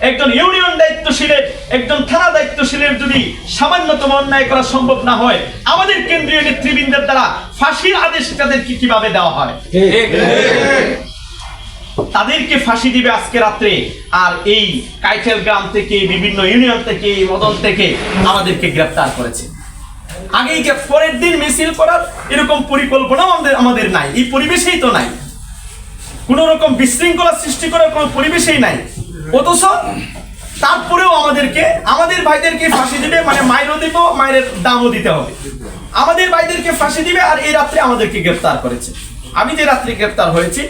একজন ইউনিয়ন দায়িত্বশীলের একজন থানা দায়িত্বশীলের যদি সামান্যতম অন্যায় করা সম্ভব না হয় আমাদের কেন্দ্রীয় নেতৃবৃন্দের দ্বারা ফাঁসির আদেশ তাদেরকে কীভাবে দেওয়া হয়? তাদেরকে ফাঁসি দিবে আজকে রাত্রে আর এই কাইটেল গ্রাম থেকে বিভিন্ন ইউনিয়ন থেকে এই মদন থেকে আমাদেরকে গ্রেফতার করেছে। আগেই যে পরের দিন মিছিল করার এরকম পরিকল্পনা আমাদের আমাদের নাই। এই পরিবেশেই তো নাই। কোন রকম বিশৃঙ্খলা সৃষ্টি করার কোনো পরিবেশেই নাই। অথচ তারপরেও আমাদেরকে, আমাদের ভাইদেরকে ফাঁসি দিবে মানে মায়েরও দিব মায়ের দামও দিতে হবে। আমাদের ভাইদেরকে ফাঁসি দিবে আর এই রাত্রে আমাদেরকে গ্রেফতার করেছে। আমি যে রাত্রে গ্রেফতার হয়েছি,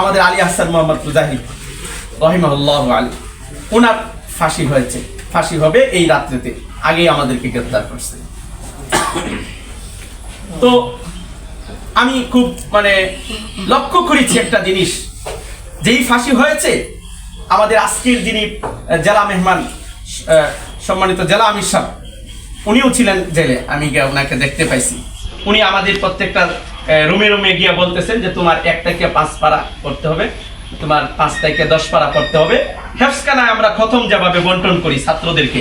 আমাদের আলী আহসান মোহাম্মদ মুজাহিদ রহিমাল্লাহ আলী ওনার ফাঁসি হয়েছে। ফাঁসি হবে এই রাত্রেতে, আগেই আমাদেরকে গ্রেফতার করছে। তো আমি খুব মানে লক্ষ্য করেছি একটা জিনিস। যেই ফাঁসি হয়েছে আমাদের আজকের যিনি জেলা মেহমান সম্মানিত জেলা আমির সাহেব, উনিও ছিলেন জেলে। আমি গিয়ে ওনাকে দেখতে পাইছি। উনি আমাদের প্রত্যেকটা রুমে রুমে গিয়ে বলতেছেন যে তোমার এক থেকে পাঁচ পারা করতে হবে, তোমার পাঁচ থেকে দশ পারা করতে হবে। হেফসখানায় আমরা খতম যেভাবে বন্টন করি ছাত্রদেরকে,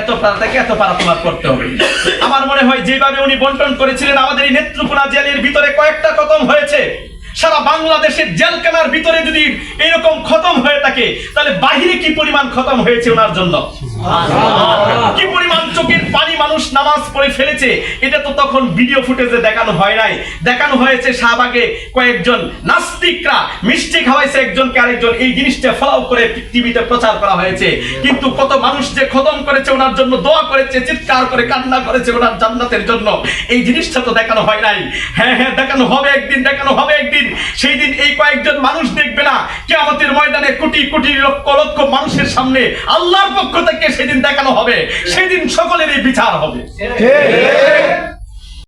এত পারা থেকে এত পারা তোমার করতে হবে। আমার মনে হয় যেভাবে উনি বন্টন করেছিলেন, আমাদের এই নেত্রকোনা জেলের ভিতরে কয়েকটা খতম হয়েছে। সারা বাংলাদেশের জেলখানার ভিতরে যদি এরকম খতম থাকে তাহলে বাহিরে কি পরিমাণ খতম হয়েছে ওনার জন্য? কি পরিমাণ চোখের পানি মানুষ নামাজ পড়ে ফেলেছে? এটা তো তখন ভিডিও ফুটেজে দেখানো হয় নাই। দেখানো হয়েছে শাহবাগে কয়েকজন নাস্তিকরা মিষ্টি খাওয়াইছে একজনকে আরেকজন। এই জিনিসটা ফলাও করে টিভিতে প্রচার করা হয়েছে। কিন্তু কত মানুষ যে খতম করেছে ওনার জন্য দোয়া করেছে চিৎকার করে কান্না করেছে ওনার জান্নাতের জন্য। এই জিনিসটা তো দেখানো হয় নাই। হ্যাঁ হ্যাঁ দেখানো হবে একদিন দেখানো হবে একদিন। সেই দিন এই কয়েকজন মানুষ দেখবে না, কেয়ামতের ময়দানে কোটি কোটি লক্ষ লক্ষ মানুষের সামনে আল্লাহর পক্ষ থেকে সেদিন দেখানো হবে, সেদিন সকলেরই বিচার হবে।